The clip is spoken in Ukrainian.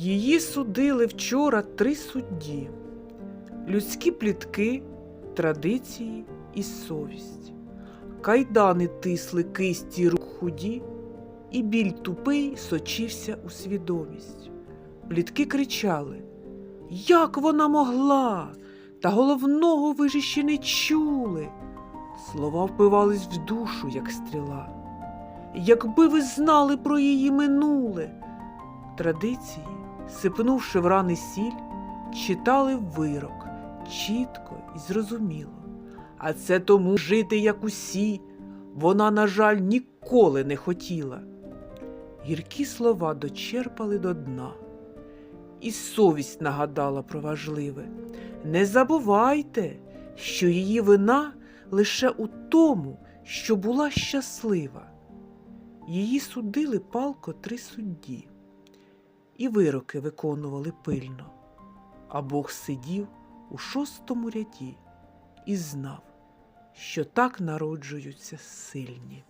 Її судили вчора три судді: людські плітки, традиції і совість. Кайдани тисли кисті рук худі, і біль тупий сочився у свідомість. Плітки кричали: Як вона могла? Та головного ви ж ще не чули. Слова впивались в душу, як стріла. Якби ви знали про її минуле. Традиції, сипнувши в рани сіль, читали вирок чітко і зрозуміло. А це тому жити, як усі, вона, на жаль, ніколи не хотіла. Гіркі слова дочерпали до дна, і совість нагадала про важливе. Не забувайте, що її вина лише у тому, що була щаслива. Її судили палко три судді, і вироки виконували пильно. А Бог сидів у шостому ряді і знав, що так народжуються сильні.